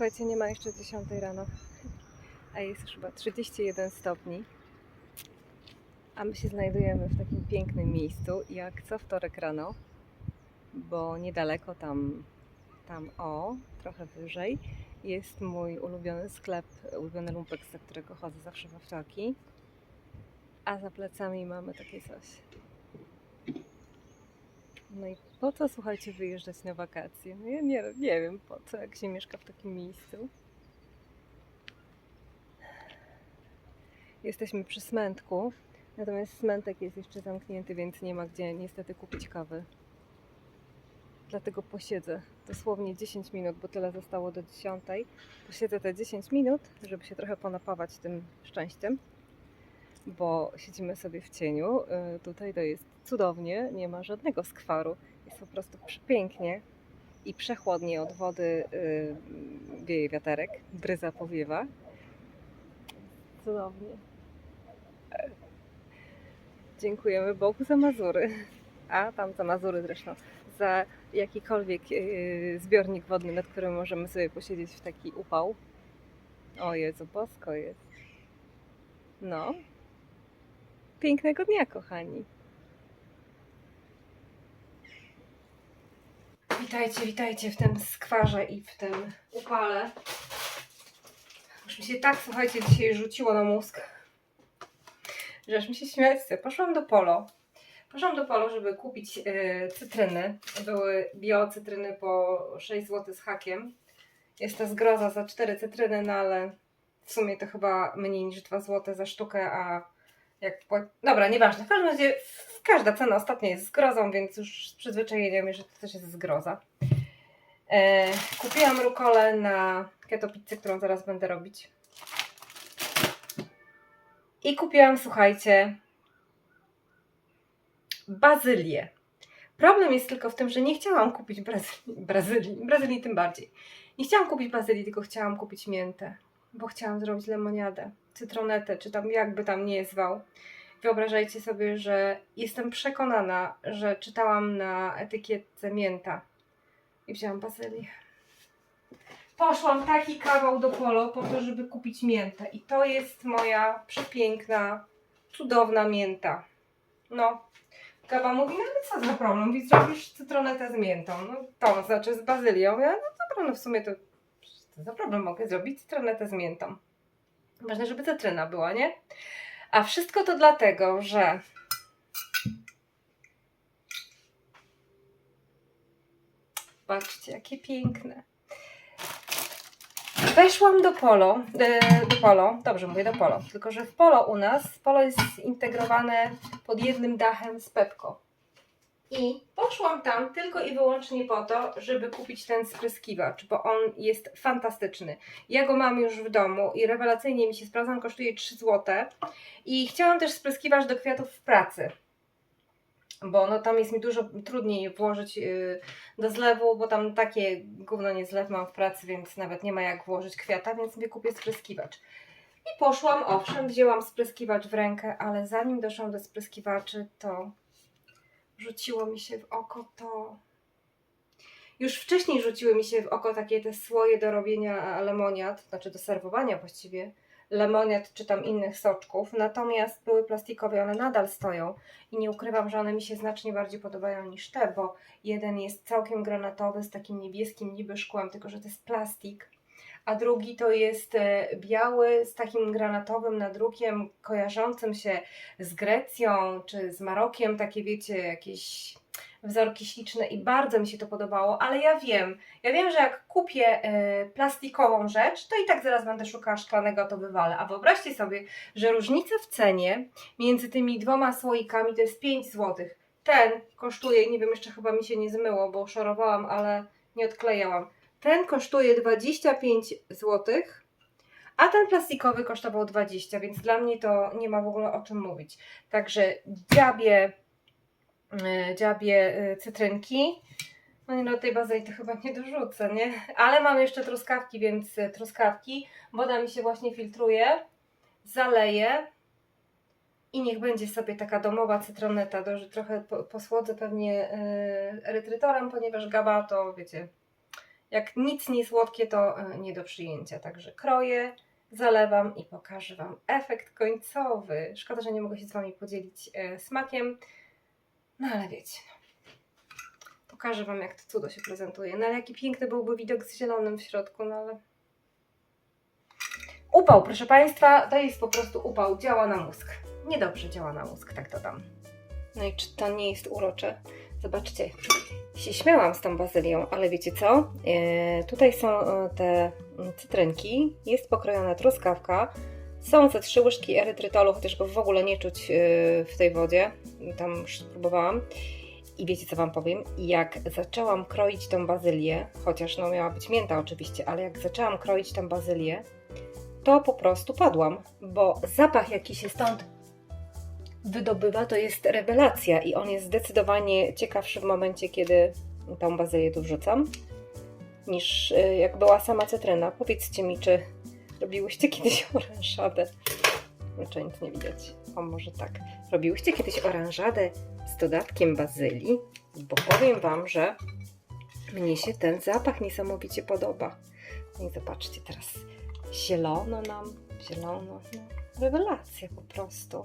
Słuchajcie, nie ma jeszcze 10 rano, a jest już chyba 31 stopni. A my się znajdujemy w takim pięknym miejscu, jak co wtorek rano, bo niedaleko tam, tam o, trochę wyżej, jest mój ulubiony sklep, ulubiony lumpek, za którego chodzę zawsze we wtorki. A za plecami mamy takie coś. No i po co, słuchajcie, wyjeżdżać na wakacje? No ja nie, nie wiem po co, jak się mieszka w takim miejscu. Jesteśmy przy Smętku, natomiast Smętek jest jeszcze zamknięty, więc nie ma gdzie niestety kupić kawy. Dlatego posiedzę dosłownie 10 minut, bo tyle zostało do 10. Posiedzę te 10 minut, żeby się trochę ponapawać tym szczęściem, bo siedzimy sobie w cieniu. Y, Tutaj to jest cudownie, nie ma żadnego skwaru. Jest po prostu przepięknie i przechłodnie od wody y, wieje wiaterek, bryza powiewa. Cudownie. Dziękujemy Bogu za Mazury, a tam za Mazury zresztą, za jakikolwiek y, zbiornik wodny, nad którym możemy sobie posiedzieć w taki upał. O Jezu, bosko jest. No. Pięknego dnia, kochani. Witajcie, witajcie w tym skwarze i w tym upale. Już mi się tak, słuchajcie, dzisiaj rzuciło na mózg, że aż mi się śmiać chce. Poszłam do Polo. Poszłam do Polo, żeby kupić y, cytryny. Były biocytryny po 6 zł z hakiem. Jest to zgroza za 4 cytryny, no ale w sumie to chyba mniej niż 2 zł za sztukę, a jak... Dobra, nieważne. W każdym razie każda cena ostatnio jest zgrozą, więc już z przyzwyczajeniem, że to też jest zgroza. E, kupiłam rukolę na keto pizzę, którą zaraz będę robić. I kupiłam, słuchajcie, bazylię. Problem jest tylko w tym, że nie chciałam kupić Brazylii, Brazylii, Brazylii tym bardziej. Nie chciałam kupić bazylii, tylko chciałam kupić miętę, bo chciałam zrobić lemoniadę, cytronetę, czy tam jakby tam nie zwał. Wyobrażajcie sobie, że jestem przekonana, że czytałam na etykietce mięta i wzięłam bazylię. Poszłam taki kawał do polo po to, żeby kupić miętę. I to jest moja przepiękna, cudowna mięta. No. Gaba mówi, no ale co za problem, więc zrobisz cytronetę z miętą. No to znaczy z bazylią. Ja, no dobra, no w sumie to za problem, mogę zrobić cytronetę z miętą. Ważne, żeby cytryna była, nie? A wszystko to dlatego, że Patrzcie, jakie piękne. Weszłam do Polo, e, do Polo, dobrze mówię do Polo, tylko że w Polo u nas, Polo jest zintegrowane pod jednym dachem z Pepko. I poszłam tam tylko i wyłącznie po to, żeby kupić ten spryskiwacz, bo on jest fantastyczny. Ja go mam już w domu i rewelacyjnie mi się sprawdza, on kosztuje 3 zł. I chciałam też spryskiwacz do kwiatów w pracy, bo no tam jest mi dużo trudniej włożyć yy, do zlewu, bo tam takie gówno nie zlew mam w pracy, więc nawet nie ma jak włożyć kwiata, więc sobie kupię spryskiwacz. I poszłam, owszem, wzięłam spryskiwacz w rękę, ale zanim doszłam do spryskiwaczy, to rzuciło mi się w oko to... Już wcześniej rzuciły mi się w oko takie te słoje do robienia lemoniad, znaczy do serwowania właściwie, lemoniad czy tam innych soczków, natomiast były plastikowe, one nadal stoją. I nie ukrywam, że one mi się znacznie bardziej podobają niż te, bo jeden jest całkiem granatowy z takim niebieskim niby szkłem, tylko że to jest plastik, a drugi to jest e, biały z takim granatowym nadrukiem kojarzącym się z Grecją czy z Marokiem, takie wiecie, jakieś wzorki śliczne i bardzo mi się to podobało, ale ja wiem, ja wiem, że jak kupię e, plastikową rzecz, to i tak zaraz będę szukała szklanego, to wywalę. A wyobraźcie sobie, że różnica w cenie między tymi dwoma słoikami to jest 5 zł. Ten kosztuje, nie wiem, jeszcze chyba mi się nie zmyło, bo szorowałam, ale nie odklejałam. Ten kosztuje 25 zł, a ten plastikowy kosztował 20, więc dla mnie to nie ma w ogóle o czym mówić. Także dziabie, yy, dziabie yy, cytrynki. No nie, no tej to chyba nie dorzucę, nie? Ale mam jeszcze truskawki, więc y, truskawki. Woda mi się właśnie filtruje. Zaleję. I niech będzie sobie taka domowa cytroneta. Trochę po, posłodzę pewnie erytrytorem, ponieważ gaba to, wiecie, Jak nic nie słodkie, to e, nie do przyjęcia. Także kroję, zalewam i pokażę Wam efekt końcowy. Szkoda, że nie mogę się z Wami podzielić e, smakiem, no ale wiecie. Pokażę Wam, jak to cudo się prezentuje. No ale jaki piękny byłby widok z zielonym w środku, no ale... Upał, proszę Państwa, to jest po prostu upał, działa na mózg. Niedobrze działa na mózg, tak to dam. No i czy to nie jest urocze? Zobaczcie, się śmiałam z tą bazylią, ale wiecie co? E, tutaj są e, te mm, cytrynki, jest pokrojona truskawka, są ze trzy łyżki erytrytolu, chociaż go w ogóle nie czuć e, w tej wodzie. Tam już spróbowałam. I wiecie co Wam powiem? Jak zaczęłam kroić tą bazylię, chociaż no miała być mięta oczywiście, ale jak zaczęłam kroić tą bazylię, to po prostu padłam, bo zapach jaki się stąd wydobywa, to jest rewelacja i on jest zdecydowanie ciekawszy w momencie, kiedy tą bazylię tu wrzucam, niż y, jak była sama cytryna. Powiedzcie mi, czy robiłyście kiedyś oranżadę? Znaczy nic nie widać. O, może tak. Robiłyście kiedyś oranżadę z dodatkiem bazylii? Bo powiem Wam, że mnie się ten zapach niesamowicie podoba. No i zobaczcie teraz. Zielono nam, zielono. No, rewelacja po prostu.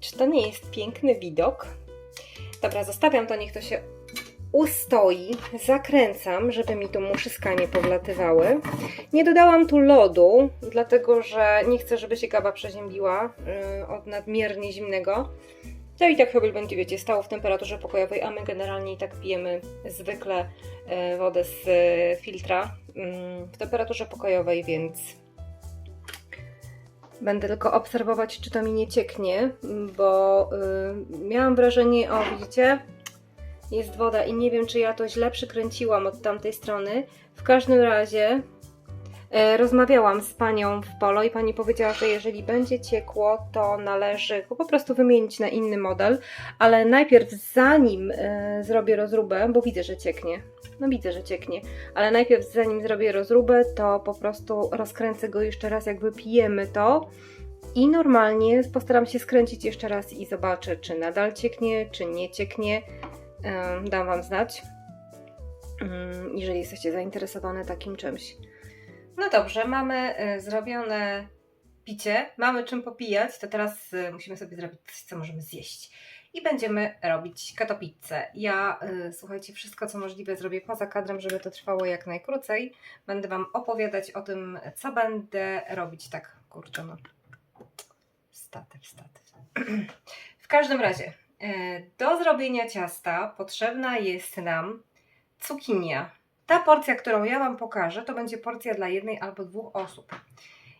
Czy to nie jest piękny widok? Dobra, zostawiam to, niech to się ustoi. Zakręcam, żeby mi tu muszyska nie powlatywały. Nie dodałam tu lodu, dlatego że nie chcę, żeby się gawa przeziębiła yy, od nadmiernie zimnego. To i tak chyba będzie, wiecie, stało w temperaturze pokojowej, a my generalnie i tak pijemy zwykle yy, wodę z yy, filtra w temperaturze pokojowej, więc Będę tylko obserwować, czy to mi nie cieknie, bo y, miałam wrażenie, o widzicie, jest woda i nie wiem, czy ja to źle przykręciłam od tamtej strony. W każdym razie rozmawiałam z panią w polo i pani powiedziała, że jeżeli będzie ciekło, to należy go po prostu wymienić na inny model, ale najpierw zanim e, zrobię rozróbę, bo widzę, że cieknie, no widzę, że cieknie, ale najpierw zanim zrobię rozróbę, to po prostu rozkręcę go jeszcze raz, jak wypijemy to i normalnie postaram się skręcić jeszcze raz i zobaczę, czy nadal cieknie, czy nie cieknie. Em, Dam Wam znać, mm, jeżeli jesteście zainteresowane takim czymś. No dobrze, mamy y, zrobione picie, mamy czym popijać, to teraz y, musimy sobie zrobić coś, co możemy zjeść. I będziemy robić katopizzę. Ja, y, słuchajcie, wszystko co możliwe zrobię poza kadrem, żeby to trwało jak najkrócej. Będę Wam opowiadać o tym, co będę robić. Tak, kurczę, no. Statyw, statyw. W każdym razie, do zrobienia ciasta potrzebna jest nam cukinia. Ta porcja, którą ja Wam pokażę, to będzie porcja dla jednej albo dwóch osób.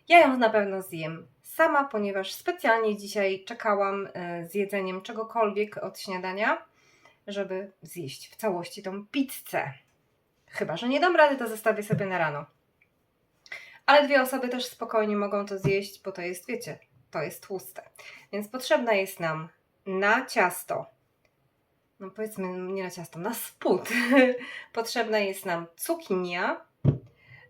Ja ją na pewno zjem sama, ponieważ specjalnie dzisiaj czekałam e, z jedzeniem czegokolwiek od śniadania, żeby zjeść w całości tą pizzę. Chyba, że nie dam rady, to zostawię sobie na rano. Ale dwie osoby też spokojnie mogą to zjeść, bo to jest, wiecie, to jest tłuste. Więc potrzebna jest nam na ciasto, no powiedzmy nie na ciasto, na spód. potrzebna jest nam cukinia,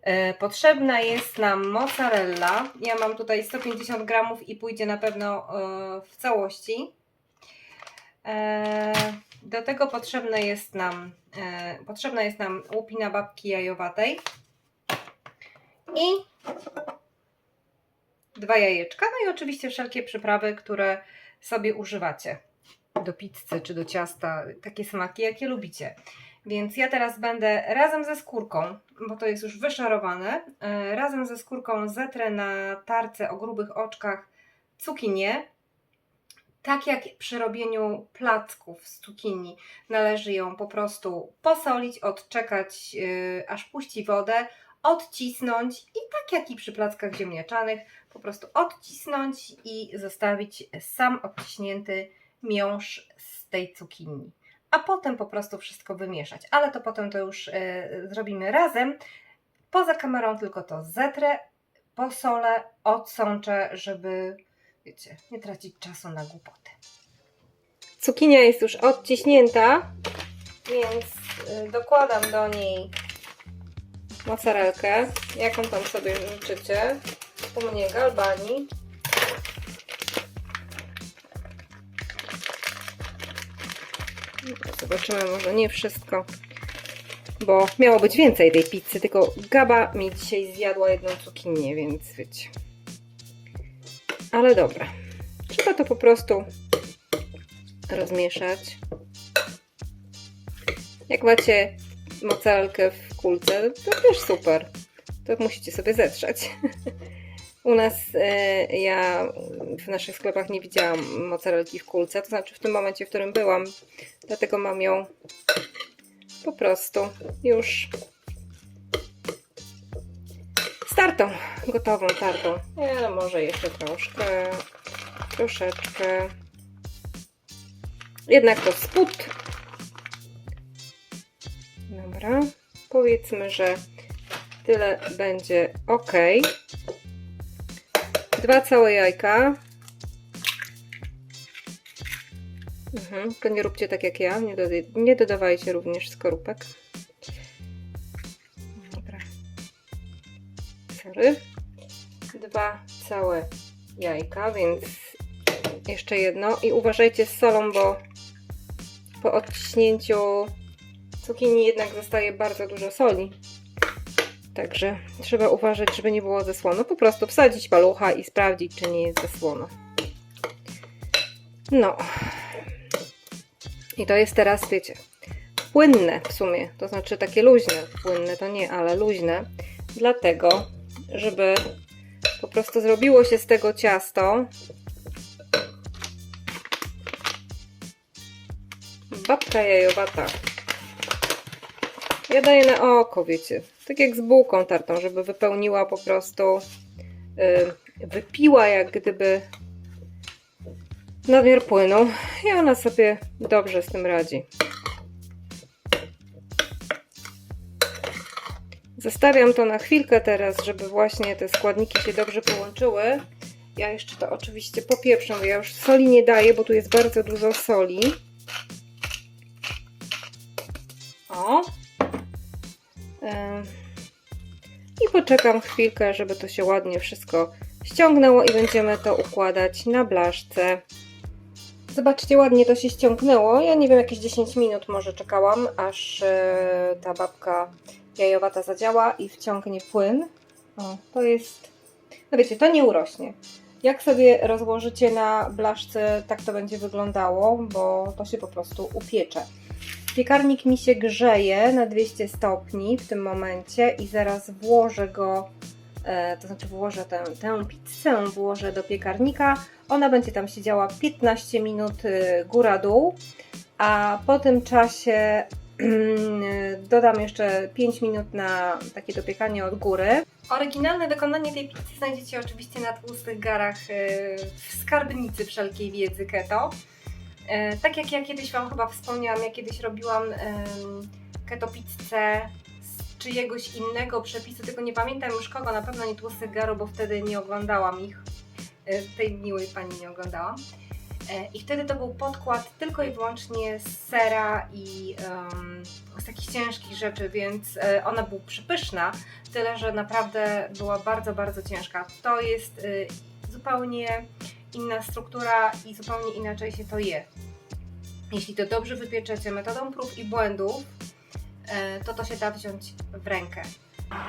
e, potrzebna jest nam mozzarella. Ja mam tutaj 150 gramów i pójdzie na pewno e, w całości. E, do tego potrzebne jest nam, potrzebna jest nam łupina babki jajowatej i dwa jajeczka, no i oczywiście wszelkie przyprawy, które sobie używacie do pizzy czy do ciasta, takie smaki, jakie lubicie. Więc ja teraz będę razem ze skórką, bo to jest już wyszarowane, razem ze skórką zetrę na tarce o grubych oczkach cukinię. Tak jak przy robieniu placków z cukinii, należy ją po prostu posolić, odczekać, yy, aż puści wodę, odcisnąć i tak jak i przy plackach ziemniaczanych, po prostu odcisnąć i zostawić sam odciśnięty miąższ z tej cukinii. A potem po prostu wszystko wymieszać. Ale to potem to już y, zrobimy razem. Poza kamerą tylko to zetrę, posolę, odsączę, żeby, wiecie, nie tracić czasu na głupoty. Cukinia jest już odciśnięta, więc y, dokładam do niej mozzarelkę, jaką tam sobie życzycie. U mnie galbani. Zobaczymy, może nie wszystko bo miało być więcej tej pizzy, tylko Gaba mi dzisiaj zjadła jedną cukinię, więc wiecie. Ale dobra. Trzeba to po prostu rozmieszać. Jak macie mozzarellkę w kulce, to też super. To musicie sobie zetrzeć. U nas, e, ja w naszych sklepach nie widziałam mozzarelki w kulce, to znaczy w tym momencie, w którym byłam, dlatego mam ją po prostu już z tartą, gotową tartą. Ale może jeszcze troszkę, troszeczkę. Jednak to spód. Dobra, powiedzmy, że tyle będzie ok. Dwa całe jajka. Mhm, to nie róbcie tak jak ja, nie, nie dodawajcie również skorupek. Dobra. Sorry. Dwa całe jajka, więc jeszcze jedno. I uważajcie z solą, bo po odciśnięciu cukinii jednak zostaje bardzo dużo soli. Także trzeba uważać, żeby nie było za słono. Po prostu wsadzić palucha i sprawdzić, czy nie jest za słono. No. I to jest teraz, wiecie, płynne w sumie. To znaczy takie luźne. Płynne to nie, ale luźne. Dlatego, żeby po prostu zrobiło się z tego ciasto. Babka jajowata. Ja daję na oko, wiecie. Tak jak z bułką tartą, żeby wypełniła po prostu, yy, wypiła jak gdyby nadmiar płynu i ona sobie dobrze z tym radzi. Zostawiam to na chwilkę teraz, żeby właśnie te składniki się dobrze połączyły. Ja jeszcze to oczywiście popieprzę, bo ja już soli nie daję, bo tu jest bardzo dużo soli. O, i poczekam chwilkę, żeby to się ładnie wszystko ściągnęło i będziemy to układać na blaszce. Zobaczcie, ładnie to się ściągnęło. Ja nie wiem, jakieś 10 minut może czekałam, aż e, ta babka jajowata zadziała i wciągnie płyn. O, to jest... No wiecie, to nie urośnie. Jak sobie rozłożycie na blaszce, tak to będzie wyglądało, bo to się po prostu upiecze. Piekarnik mi się grzeje na 200 stopni w tym momencie i zaraz włożę go, e, to znaczy włożę tę, tę pizzę włożę do piekarnika. Ona będzie tam siedziała 15 minut e, góra-dół, a po tym czasie dodam jeszcze 5 minut na takie dopiekanie od góry. Oryginalne wykonanie tej pizzy znajdziecie oczywiście na tłustych garach e, w skarbnicy wszelkiej wiedzy keto. E, tak jak ja kiedyś Wam chyba wspomniałam, ja kiedyś robiłam keto pizzę z czyjegoś innego przepisu, tylko nie pamiętam już kogo, na pewno nie tłustych garu, bo wtedy nie oglądałam ich. E, tej miłej pani nie oglądałam. E, I wtedy to był podkład tylko i wyłącznie z sera i um, z takich ciężkich rzeczy, więc ona była przepyszna, tyle że naprawdę była bardzo, bardzo ciężka. To jest zupełnie inna struktura i zupełnie inaczej się to je. Jeśli to dobrze wypieczecie metodą prób i błędów, e, to to się da wziąć w rękę.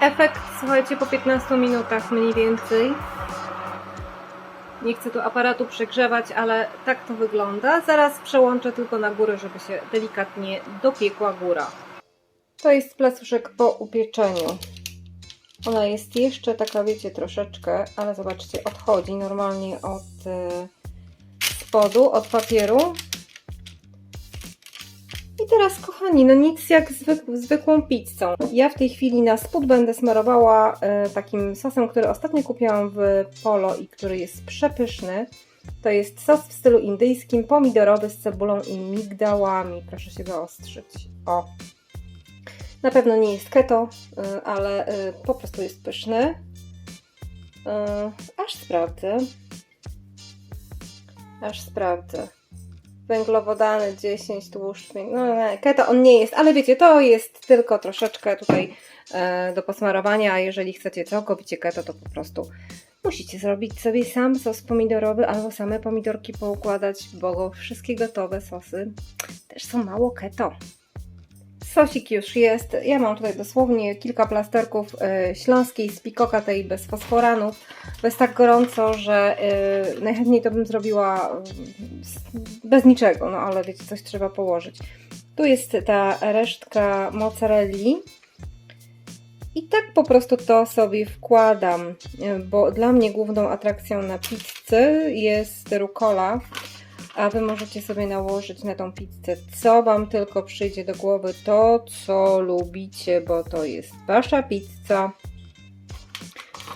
Efekt, słuchajcie, po 15 minutach mniej więcej. Nie chcę tu aparatu przegrzewać, ale tak to wygląda. Zaraz przełączę tylko na górę, żeby się delikatnie dopiekła góra. To jest placuszek po upieczeniu. Ona jest jeszcze taka, wiecie, troszeczkę, ale zobaczcie, odchodzi normalnie od y, spodu, od papieru. I teraz, kochani, no nic jak zwyk zwykłą pizzą. Ja w tej chwili na spód będę smarowała y, takim sosem, który ostatnio kupiłam w Polo i który jest przepyszny. To jest sos w stylu indyjskim, pomidorowy z cebulą i migdałami. Proszę się wyostrzyć. O, na pewno nie jest keto, y, ale y, po prostu jest pyszny. Y, aż sprawdzę. Aż sprawdzę. Węglowodany 10, tłuszcz. No, keto on nie jest, ale wiecie, to jest tylko troszeczkę tutaj do posmarowania. A jeżeli chcecie całkowicie keto, to po prostu musicie zrobić sobie sam sos pomidorowy albo same pomidorki poukładać, bo wszystkie gotowe sosy też są mało keto Sosik już jest. Ja mam tutaj dosłownie kilka plasterków y, śląskiej z pikoka tej bez fosforanu. Bez tak gorąco, że y, najchętniej to bym zrobiła y, bez niczego, no ale wiecie, coś trzeba położyć. Tu jest ta resztka mozzarelli. I tak po prostu to sobie wkładam, bo dla mnie główną atrakcją na pizzy jest rukola, a Wy możecie sobie nałożyć na tą pizzę, co Wam tylko przyjdzie do głowy, to co lubicie, bo to jest Wasza pizza.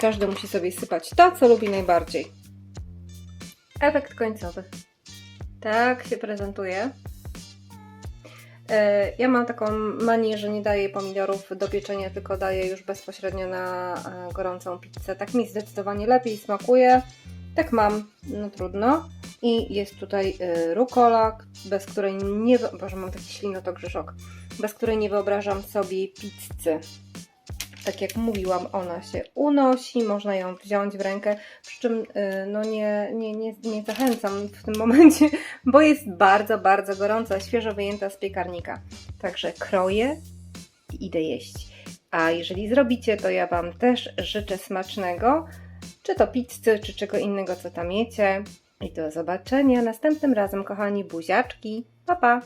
Każdy musi sobie sypać to, co lubi najbardziej. Efekt końcowy. Tak się prezentuje. E, Ja mam taką manię, że nie daję pomidorów do pieczenia, tylko daję już bezpośrednio na e, gorącą pizzę. Tak mi zdecydowanie lepiej smakuje. Tak mam, no trudno. I jest tutaj y, rukola, bez której nie. Boże, mam taki ślinotok grzeszok. Bez której nie wyobrażam sobie pizzy. Tak jak mówiłam, ona się unosi, można ją wziąć w rękę. Przy czym y, no nie, nie, nie, nie zachęcam w tym momencie, bo jest bardzo, bardzo gorąca, świeżo wyjęta z piekarnika. Także kroję i idę jeść. A jeżeli zrobicie, to ja Wam też życzę smacznego, czy to pizzy, czy czego innego, co tam jecie. I do zobaczenia następnym razem, kochani buziaczki. Pa, pa!